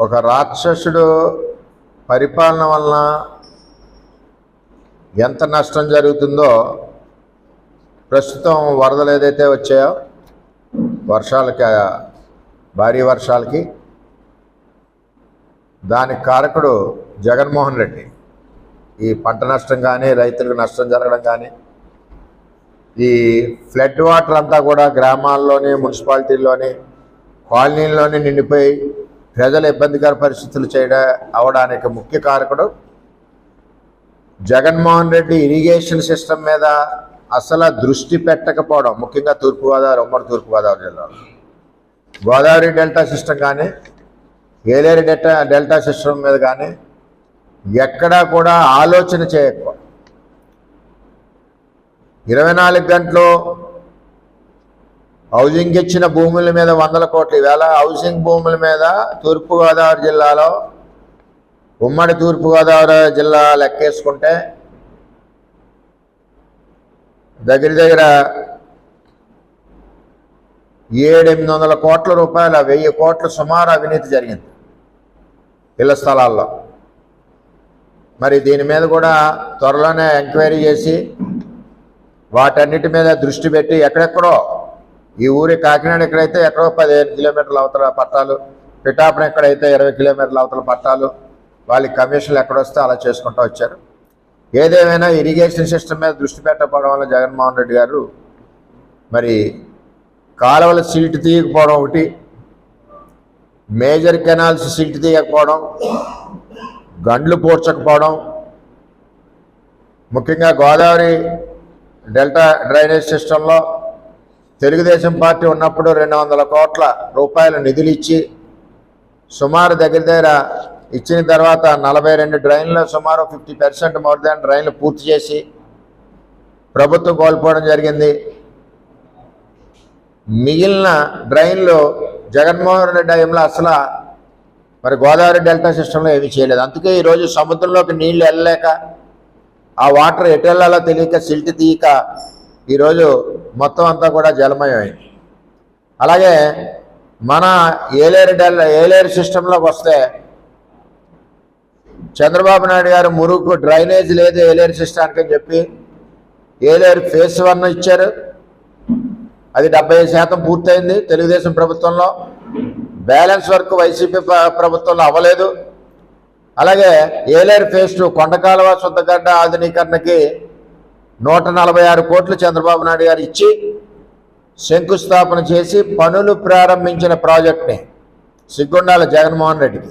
ఒక రాక్షసుడు పరిపాలన వలన ఎంత నష్టం జరుగుతుందో ప్రస్తుతం వరదలు ఏదైతే వచ్చాయో వర్షాలకి భారీ వర్షాలకి దానికి కారకుడు జగన్మోహన్ రెడ్డి. ఈ పంట నష్టం కానీ రైతులకు నష్టం జరగడం కానీ ఈ ఫ్లడ్ వాటర్ అంతా కూడా గ్రామాల్లోని మున్సిపాలిటీల్లోని కాలనీల్లోనే నిండిపోయి ప్రజలు ఇబ్బందికర పరిస్థితులు చేయడం అవడానికి ముఖ్య కారకుడు. జగన్మోహన్ రెడ్డి ఇరిగేషన్ సిస్టమ్ మీద అసలు దృష్టి పెట్టకపోవడం ముఖ్యంగా తూర్పుగోదావరి ఉమ్మడి తూర్పుగోదావరి జిల్లాలో. గోదావరి డెల్టా సిస్టమ్ కానీ ఏలేరు డెల్టా డెల్టా సిస్టమ్ మీద కానీ ఎక్కడా కూడా ఆలోచన చేయకపోవడం ఇరవై నాలుగు గంటలు హౌసింగ్ ఇచ్చిన భూముల మీద వందల కోట్లు. ఈవేళ హౌసింగ్ భూముల మీద తూర్పుగోదావరి జిల్లాలో ఉమ్మడి తూర్పుగోదావరి జిల్లా లెక్కేసుకుంటే దగ్గర దగ్గర ఏడెనిమిది వందల కోట్ల రూపాయల వెయ్యి కోట్ల సుమారు అవినీతి జరిగింది ఇళ్ళ స్థలాల్లో. మరి దీని మీద కూడా త్వరలోనే ఎంక్వైరీ చేసి వాటన్నిటి మీద దృష్టి పెట్టి ఎక్కడెక్కడో ఈ ఊరి కాకినాడ ఎక్కడైతే ఎక్కడో పదిహేను కిలోమీటర్ల అవతల పట్టాలు పిఠాపురం ఎక్కడైతే ఇరవై కిలోమీటర్ల అవతల పట్టాలు వాళ్ళకి కమిషన్లు ఎక్కడొస్తే అలా చేసుకుంటూ వచ్చారు. ఏదేమైనా ఇరిగేషన్ సిస్టమ్ మీద దృష్టి పెట్టకపోవడం వల్ల జగన్మోహన్ రెడ్డి గారు మరి కాలువల సీటు తీయకపోవడం ఒకటి మేజర్ కెనాల్స్ సీట్ తీయకపోవడం గండ్లు పూడ్చకపోవడం ముఖ్యంగా గోదావరి డెల్టా డ్రైనేజ్ సిస్టంలో తెలుగుదేశం పార్టీ ఉన్నప్పుడు రెండు వందల కోట్ల రూపాయల నిధులు ఇచ్చి సుమారు దగ్గర దగ్గర ఇచ్చిన తర్వాత నలభై రెండు డ్రైన్లు సుమారు ఫిఫ్టీ పర్సెంట్ మోర్ దాన్ డ్రైన్లు పూర్తి చేసి ప్రభుత్వం కోల్పోవడం జరిగింది. మిగిలిన డ్రైన్లు జగన్మోహన్ రెడ్డి టైంలో అసలు మరి గోదావరి డెల్టా సిస్టంలో ఏమీ చేయలేదు. అందుకే ఈరోజు సముద్రంలోకి నీళ్ళు వెళ్ళలేక ఆ వాటర్ ఎటు వెళ్ళాలో తెలియక సిల్ట్ తీయక ఈరోజు మొత్తం అంతా కూడా జలమయమైంది. అలాగే మన ఏలేరు డెల్ ఏలేరు సిస్టంలోకి వస్తే చంద్రబాబు నాయుడు గారు మురుగు డ్రైనేజ్ లేదు ఏలేరు సిస్టానికి అని చెప్పి ఏలేరు ఫేస్ వన్ ఇచ్చారు. అది డెబ్బై శాతం పూర్తయింది తెలుగుదేశం ప్రభుత్వంలో. బ్యాలెన్స్ వర్క్ వైసీపీ ప్రభుత్వంలో అవ్వలేదు. అలాగే ఏలేరు ఫేస్ టూ కొండకాలువ శుద్ధగడ్డ ఆధునీకరణకి నూట నలభై ఆరు కోట్లు చంద్రబాబు నాయుడు గారు ఇచ్చి శంకుస్థాపన చేసి పనులు ప్రారంభించిన ప్రాజెక్ట్ని సిగ్గుండాల జగన్మోహన్ రెడ్డికి.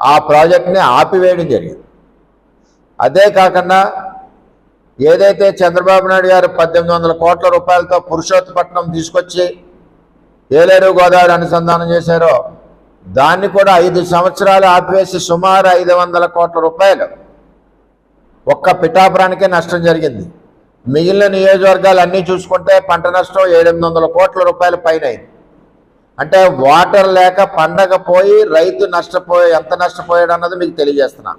ఆ ప్రాజెక్ట్ని ఆపివేయడం జరిగింది. అదే కాకుండా ఏదైతే చంద్రబాబు నాయుడు గారు పద్దెనిమిది వందల కోట్ల రూపాయలతో పురుషోత్తపట్నం తీసుకొచ్చి ఏలేరు గోదావరి అనుసంధానం చేశారో దాన్ని కూడా ఐదు సంవత్సరాలు ఆపివేసి సుమారు ఐదు వందల కోట్ల రూపాయలు ఒక్క పిఠాపురానికే నష్టం జరిగింది. మిగిలిన నియోజకవర్గాలు అన్నీ చూసుకుంటే పంట నష్టం ఏడెనిమిది వందల కోట్ల రూపాయల పైన అంటే వాటర్ లేక పండగ పోయి రైతు నష్టపోయి ఎంత నష్టపోయాడు అన్నది మీకు తెలియజేస్తున్నా.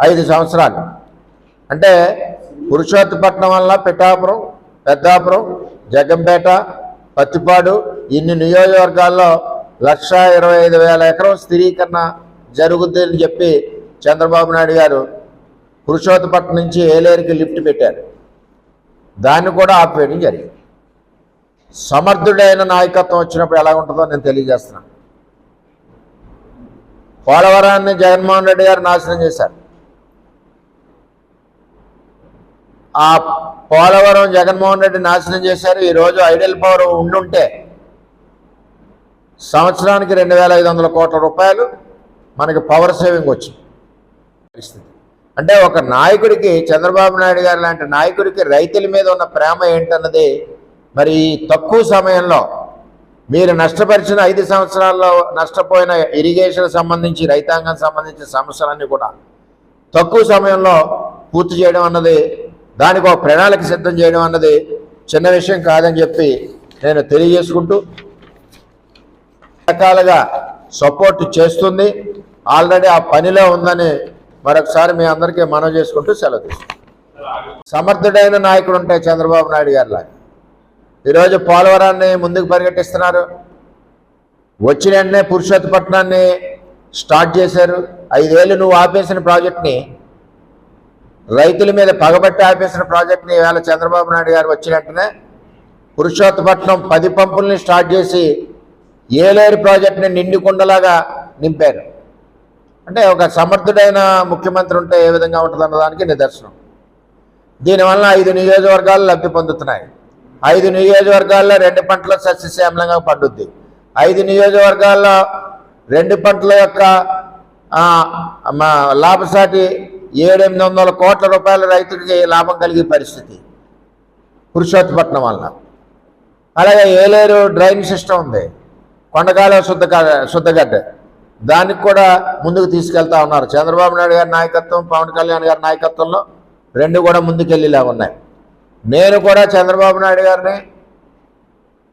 ఐదు సంవత్సరాలు. అంటే పురుషోత్తపట్నం వల్ల పిఠాపురం పెద్దాపురం జగంపేట పత్తిపాడు ఇన్ని నియోజకవర్గాల్లో లక్ష ఇరవై ఐదు వేల ఎకరం స్థిరీకరణ జరుగుతుందని చెప్పి చంద్రబాబు నాయుడు గారు పురుషోత్తపట్నం నుంచి ఏలేరుకి లిఫ్ట్ పెట్టారు. దాన్ని కూడా ఆపివేయడం జరిగింది. సమర్థుడైన నాయకత్వం వచ్చినప్పుడు ఎలా ఉంటుందో నేను తెలియజేస్తున్నాను పోలవరాన్ని జగన్మోహన్ రెడ్డి గారు నాశనం చేశారు. ఆ పోలవరం జగన్మోహన్ రెడ్డి నాశనం చేశారు. ఈరోజు ఐడల్ పవర్ ఉండుంటే సంవత్సరానికి రెండు వేల ఐదు వందల కోట్ల రూపాయలు మనకి పవర్ సేవింగ్ వచ్చింది. పరిస్థితి. అంటే ఒక నాయకుడికి చంద్రబాబు నాయుడు గారు లాంటి నాయకుడికి రైతుల మీద ఉన్న ప్రేమ ఏంటన్నది మరి తక్కువ సమయంలో మీరు నష్టపరిచిన ఐదు సంవత్సరాల్లో నష్టపోయిన ఇరిగేషన్ సంబంధించి రైతాంగం సంబంధించిన సమస్యలన్నీ కూడా తక్కువ సమయంలో పూర్తి చేయడం అన్నది దానికి ఒక ప్రణాళిక సిద్ధం చేయడం అన్నది చిన్న విషయం కాదని చెప్పి నేను తెలియజేసుకుంటూ రకాలుగా సపోర్ట్ చేస్తుంది. ఆల్రెడీ ఆ పనిలో ఉందని మరొకసారి మీ అందరికీ మనవి చేసుకుంటూ సెలవు తీసుకుంటాం. సమర్థుడైన నాయకుడు ఉంటే చంద్రబాబు నాయుడు గారిలా ఈరోజు పోలవరాన్ని ముందుకు పరిగెట్టిస్తున్నారు. వచ్చిన వెంటనే పురుషోత్తపట్నాన్ని స్టార్ట్ చేశారు. ఐదేళ్ళు నువ్వు ఆపేసిన ప్రాజెక్ట్ని రైతుల మీద పగబట్టి ఆపేసిన ప్రాజెక్ట్ని ఇవాళ చంద్రబాబు నాయుడు గారు వచ్చిన వెంటనే పురుషోత్తపట్నం పది పంపుల్ని స్టార్ట్ చేసి ఏలేరు ప్రాజెక్ట్ని నిండి కుండలాగా నింపారు. అంటే ఒక సమర్థుడైన ముఖ్యమంత్రి ఉంటే ఏ విధంగా ఉంటుందన్న దానికి నిదర్శనం. దీనివల్ల ఐదు నియోజకవర్గాలు లబ్ధి పొందుతున్నాయి. ఐదు నియోజకవర్గాల్లో రెండు పంటల సస్యశ్యామలంగా పండుద్ది. ఐదు నియోజకవర్గాల్లో రెండు పంటల యొక్క మా లాభసాటి ఏడెనిమిది వందల కోట్ల రూపాయల రైతుడికి లాభం కలిగే పరిస్థితి పురుషోత్తపట్నం వల్ల అలాగే ఏలేరు డ్రైన్ సిస్టమ్ ఉంది. కొండకాల శుద్ధ శుద్ధగడ్డ. దానికి కూడా ముందుకు తీసుకెళ్తా ఉన్నారు. చంద్రబాబు నాయుడు గారి నాయకత్వం పవన్ కళ్యాణ్ గారి నాయకత్వంలో రెండు కూడా ముందుకెళ్ళేలా ఉన్నాయి. నేను కూడా చంద్రబాబు నాయుడు గారిని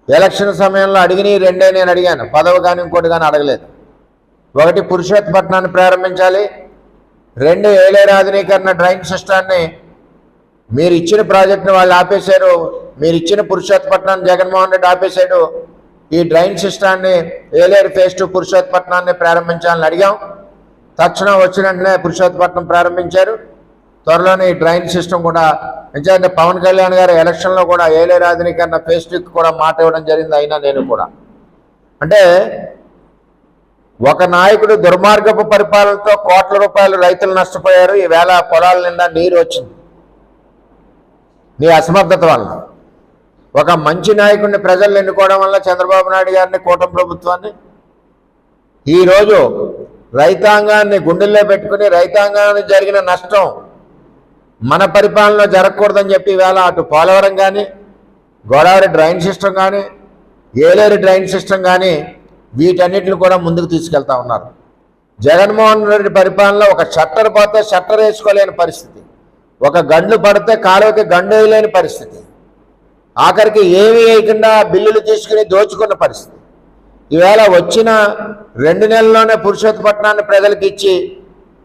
ఎలక్షన్ సమయంలో అడిగినవి రెండే నేను అడిగాను. పదవి కానీ ఇంకోటి కానీ అడగలేదు. ఒకటి పురుషోత్పట్నాన్ని ప్రారంభించాలి. రెండు ఏలేరు ఆధునీకరణ డ్రైన్ సిస్టాన్ని మీరు ఇచ్చిన ప్రాజెక్టును వాళ్ళు ఆపేశారు. మీరు ఇచ్చిన పురుషోత్పట్నాన్ని జగన్మోహన్ రెడ్డి ఆపేశాడు. ఈ డ్రైన్ సిస్టాన్ని ఏలేరు ఫేస్ టూ పురుషోత్పట్నాన్ని ప్రారంభించాలని అడిగాం. తక్షణం వచ్చిన వెంటనే పురుషోత్తపట్నం ప్రారంభించారు. త్వరలోనే ఈ డ్రైన్ సిస్టమ్ కూడా ఎందుకంటే పవన్ కళ్యాణ్ గారు ఎలక్షన్లో కూడా ఏలేరు ఆధునీకరణ ఫేస్ టూకి కూడా మాట ఇవ్వడం జరిగింది అయినా నేను కూడా. అంటే ఒక నాయకుడు దుర్మార్గపు పరిపాలనతో కోట్ల రూపాయలు రైతులు నష్టపోయారు. ఈవేళ పొలాల నిండా నీరు వచ్చింది. నీ అసమర్థత వల్ల ఒక మంచి నాయకుడిని ప్రజలు ఎన్నుకోవడం వల్ల చంద్రబాబు నాయుడు గారిని కూటమి ప్రభుత్వాన్ని? ఈరోజు రైతాంగాన్ని గుండెల్లో పెట్టుకుని రైతాంగానికి జరిగిన నష్టం మన పరిపాలనలో జరగకూడదని చెప్పి వేళ అటు పోలవరం కానీ గోదావరి డ్రైన్ సిస్టమ్ కానీ ఏలేరు డ్రైన్ సిస్టమ్ కానీ వీటన్నిటిని కూడా ముందుకు తీసుకెళ్తా ఉన్నారు. జగన్మోహన్ రెడ్డి పరిపాలనలో ఒక షట్టర్ పోతే షట్టర్ వేసుకోలేని పరిస్థితి. ఒక గండ్లు పడితే కాలువకి గండు వేయలేని పరిస్థితి. ఆఖరికి ఏమీ వేయకుండా బిల్లులు తీసుకుని దోచుకున్న పరిస్థితి. ఈవేళ వచ్చిన రెండు నెలల్లోనే పురుషోత్తపట్నాన్ని ప్రజలకు ఇచ్చి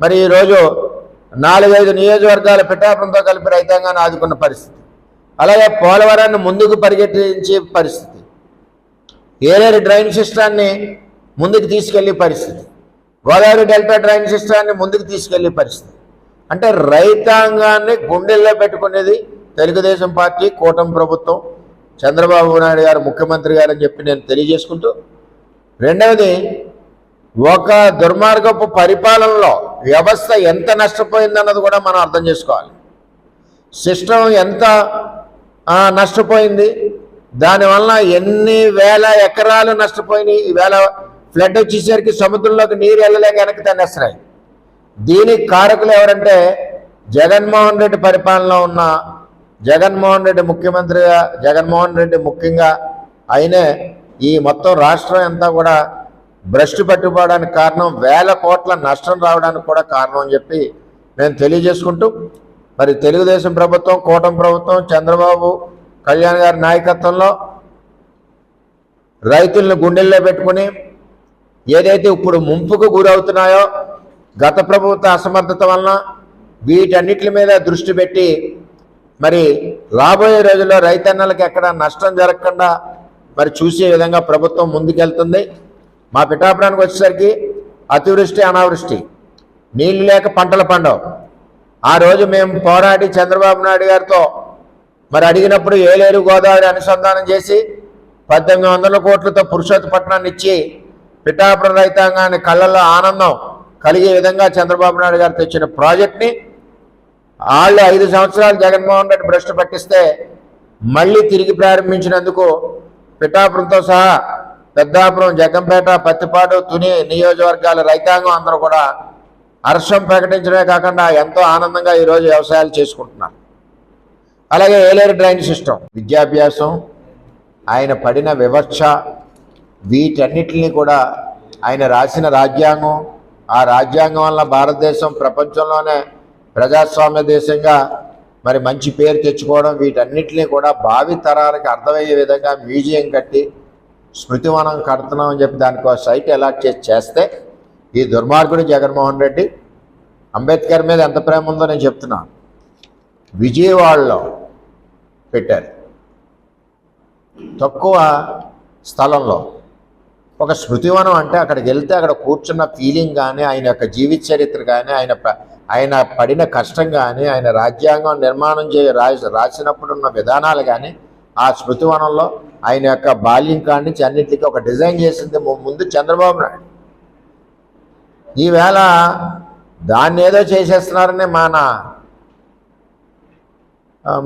మరి ఈరోజు నాలుగైదు నియోజకవర్గాల పిఠాపంతో కలిపి రైతాంగాన్ని ఆదుకున్న పరిస్థితి. అలాగే పోలవరాన్ని ముందుకు పరిగెట్టించే పరిస్థితి. ఏలేరు డ్రైన్ సిస్టాన్ని ముందుకు తీసుకెళ్ళే పరిస్థితి. గోదావరి డెల్టా డ్రైన్ సిస్టాన్ని ముందుకు తీసుకెళ్ళే పరిస్థితి. అంటే రైతాంగాన్ని గుండెల్లో పెట్టుకునేది తెలుగుదేశం పార్టీ కూటమి ప్రభుత్వం చంద్రబాబు నాయుడు గారు ముఖ్యమంత్రి గారు అని చెప్పి నేను తెలియజేసుకుంటూ రెండవది ఒక దుర్మార్గపు పరిపాలనలో వ్యవస్థ ఎంత నష్టపోయిందన్నది కూడా మనం అర్థం చేసుకోవాలి. సిస్టమ్ ఎంత నష్టపోయింది దానివల్ల ఎన్ని వేల ఎకరాలు నష్టపోయినాయి ఈవేళ ఫ్లడ్ వచ్చేసరికి సముద్రంలోకి నీరు వెళ్ళలేక వెనక్కి తన్నేస్తున్నాయి. దీనికి కారకులు ఎవరంటే జగన్మోహన్ రెడ్డి పరిపాలనలో ఉన్న జగన్మోహన్ రెడ్డి ముఖ్యమంత్రిగా జగన్మోహన్ రెడ్డి ముఖ్యంగా ఆయనే ఈ మొత్తం రాష్ట్రం అంతా కూడా భ్రష్టు పట్టుకోవడానికి కారణం వేల కోట్ల నష్టం రావడానికి కూడా కారణం అని చెప్పి నేను తెలియజేసుకుంటూ మరి తెలుగుదేశం ప్రభుత్వం కూటమి ప్రభుత్వం చంద్రబాబు కళ్యాణ్ గారి నాయకత్వంలో రైతులను గుండెల్లో పెట్టుకుని ఏదైతే ఇప్పుడు ముంపుకు గురవుతున్నాయో గత ప్రభుత్వ అసమర్థత వలన వీటన్నిటి మీద దృష్టి పెట్టి మరి రాబోయే రోజుల్లో రైతన్నలకు ఎక్కడ నష్టం జరగకుండా మరి చూసే విధంగా ప్రభుత్వం ముందుకెళ్తుంది. మా పిఠాపురానికి వచ్చేసరికి అతివృష్టి అనావృష్టి. నీళ్ళు లేక పంటలు పండవు. ఆ రోజు మేము పోరాడి చంద్రబాబు నాయుడు గారితో మరి అడిగినప్పుడు ఏలేరు గోదావరి అనుసంధానం చేసి పద్దెనిమిది వందల కోట్లతో పురుషోత్తపట్నాన్ని ఇచ్చి పిఠాపురం రైతాంగాన్ని కళ్ళల్లో ఆనందం కలిగే విధంగా చంద్రబాబు నాయుడు గారు తెచ్చిన ప్రాజెక్ట్ని వాళ్ళు ఐదు సంవత్సరాలు జగన్మోహన్ రెడ్డి భ్రష్టు పట్టిస్తే మళ్ళీ తిరిగి ప్రారంభించినందుకు పిఠాపురంతో సహా పెద్దాపురం జగ్గంపేట పత్తిపాడు తుని నియోజకవర్గాల రైతాంగం అందరూ కూడా హర్షం ప్రకటించడమే కాకుండా ఎంతో ఆనందంగా ఈరోజు వ్యవసాయాలు చేసుకుంటున్నారు. అలాగే ఏలేరు డ్రైన్ సిస్టమ్ విద్యాభ్యాసం ఆయన పడిన వివక్ష వీటన్నిటిని కూడా ఆయన రాసిన రాజ్యాంగం ఆ రాజ్యాంగం వల్ల భారతదేశం ప్రపంచంలోనే ప్రజాస్వామ్య దేశంగా మరి మంచి పేరు తెచ్చుకోవడం వీటన్నిటిని కూడా భావి తరాలకు అర్థమయ్యే విధంగా మ్యూజియం కట్టి స్మృతివనం కడుతున్నాం అని చెప్పి దానికి ఒక సైట్ అలాట్ చేసి చేస్తే ఈ దుర్మార్గుడు జగన్మోహన్ రెడ్డి అంబేద్కర్ మీద ఎంత ప్రేమ ఉందో నేను చెప్తున్నాను. విజయవాడలో పెట్టారు. తక్కువ స్థలంలో ఒక స్మృతివనం అంటే అక్కడికి వెళ్తే అక్కడ కూర్చున్న ఫీలింగ్ కానీ ఆయన యొక్క జీవిత చరిత్ర కానీ ఆయన ఆయన పడిన కష్టం కానీ ఆయన రాజ్యాంగం నిర్మాణం చే రాసి రాసినప్పుడు ఉన్న విధానాలు కానీ ఆ స్మృతివనంలో ఆయన యొక్క బాల్యం కాడి నుంచి అన్నిటికీ ఒక డిజైన్ చేసింది ముందు చంద్రబాబు నాయుడు. ఈవేళ దాన్ని ఏదో చేసేస్తున్నారని మన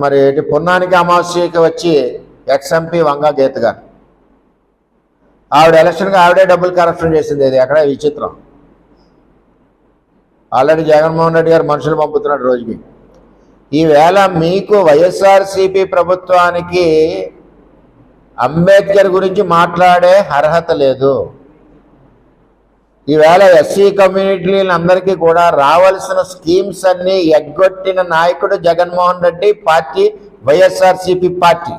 మరి ఏంటి పున్నానికి అమావాస్యకి వచ్చి ఎక్స్ఎంపీ వంగా గీత గారు. ఆవిడ ఎలక్షన్కి ఆవిడే డబ్బులు కరప్షన్ చేసింది ఇది ఎక్కడ విచిత్రం. ఆల్రెడీ జగన్మోహన్ రెడ్డి గారు మనుషులు పంపుతున్నాడు రోజుకి. ఈవేళ మీకు వైఎస్ఆర్సీపీ ప్రభుత్వానికి అంబేద్కర్ గురించి మాట్లాడే అర్హత లేదు. ఈవేళ ఎస్సీ కమ్యూనిటీలందరికీ కూడా రావాల్సిన స్కీమ్స్ అన్ని ఎగ్గొట్టిన నాయకుడు Jaganmohan Reddy party YSRCP party.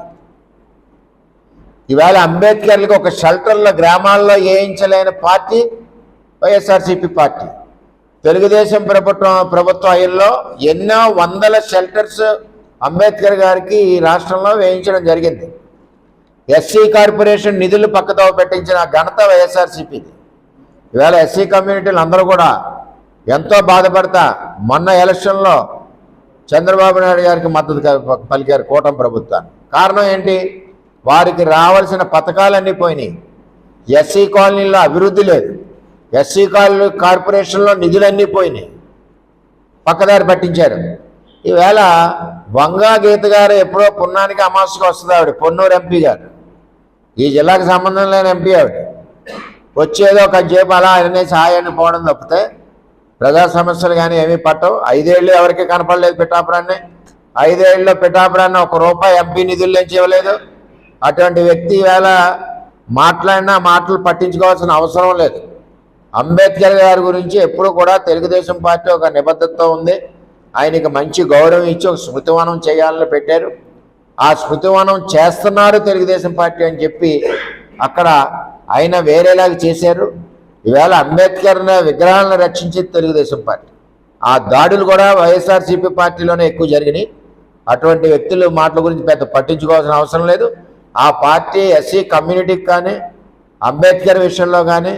ఈవేళ అంబేద్కర్లకు ఒక షెల్టర్లో గ్రామాల్లో వేయించలేని పార్టీ వైఎస్ఆర్సీపీ పార్టీ. తెలుగుదేశం ప్రభుత్వం ప్రభుత్వ అయ్యల్లో ఎన్నో వందల షెల్టర్స్ అంబేద్కర్ గారికి ఈ రాష్ట్రంలో వేయించడం జరిగింది. ఎస్సీ కార్పొరేషన్ నిధులు పక్కతో పెట్టించిన ఘనత వైఎస్ఆర్సీపీది ఇవాళ ఎస్సీ కమ్యూనిటీలు అందరూ కూడా ఎంతో బాధపడతా మొన్న ఎలక్షన్లో చంద్రబాబు నాయుడు గారికి మద్దతు పలికారు కూటమి ప్రభుత్వాన్ని. కారణం ఏంటి? వారికి రావాల్సిన పథకాలన్నీ పోయినాయి. ఎస్సీ కాలనీలో అభివృద్ధి లేదు. ఎస్సీ కాలనీ కార్పొరేషన్లో నిధులన్నీ పోయినాయి. పక్కదారి పట్టించారు. ఈవేళ వంగా గీత గారు ఎప్పుడో పున్నానికి అమాసకు వస్తుంది ఆవిడ పొన్నూరు ఎంపీ గారు. ఈ జిల్లాకు సంబంధం లేని ఎంపీ ఆవిడ. వచ్చేదో ఒక జేబు అలా ఆయననే సహాయాన్ని పోవడం తప్పితే ప్రజా సమస్యలు కానీ ఏమీ పట్టవు. ఐదేళ్ళు ఎవరికి కనపడలేదు పిఠాపురాన్ని. ఐదేళ్ళలో పిఠాపురాన్ని ఒక రూపాయి ఎంపీ నిధుల నుంచి ఇవ్వలేదు. అటువంటి వ్యక్తి ఈవేళ మాట్లాడినా మాటలు పట్టించుకోవాల్సిన అవసరం లేదు. అంబేద్కర్ గారి గురించి ఎప్పుడు కూడా తెలుగుదేశం పార్టీ ఒక నిబద్ధతతో ఉంది. ఆయనకి మంచి గౌరవం ఇచ్చి ఒక స్మృతివనం చేయాలని పెట్టారు. ఆ స్మృతివనం చేస్తున్నారు తెలుగుదేశం పార్టీ అని చెప్పి అక్కడ ఆయన వేరేలాగా చేశారు. ఈవేళ అంబేద్కర్ విగ్రహాలను రక్షించేది తెలుగుదేశం పార్టీ. ఆ దాడులు కూడా వైఎస్ఆర్సీపీ పార్టీలోనే ఎక్కువ జరిగినాయి. అటువంటి వ్యక్తులు మాటల గురించి పెద్ద పట్టించుకోవాల్సిన అవసరం లేదు. ఆ పార్టీ ఎస్సీ కమ్యూనిటీకి కానీ అంబేద్కర్ విషయంలో కానీ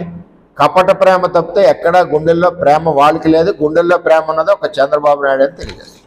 కపట ప్రేమ తప్పితే ఎక్కడా గుండెల్లో ప్రేమ వాళ్ళకి లేదు గుండెల్లో ప్రేమ ఉన్నది ఒక చంద్రబాబు నాయుడు అని తెలియజేస్తుంది.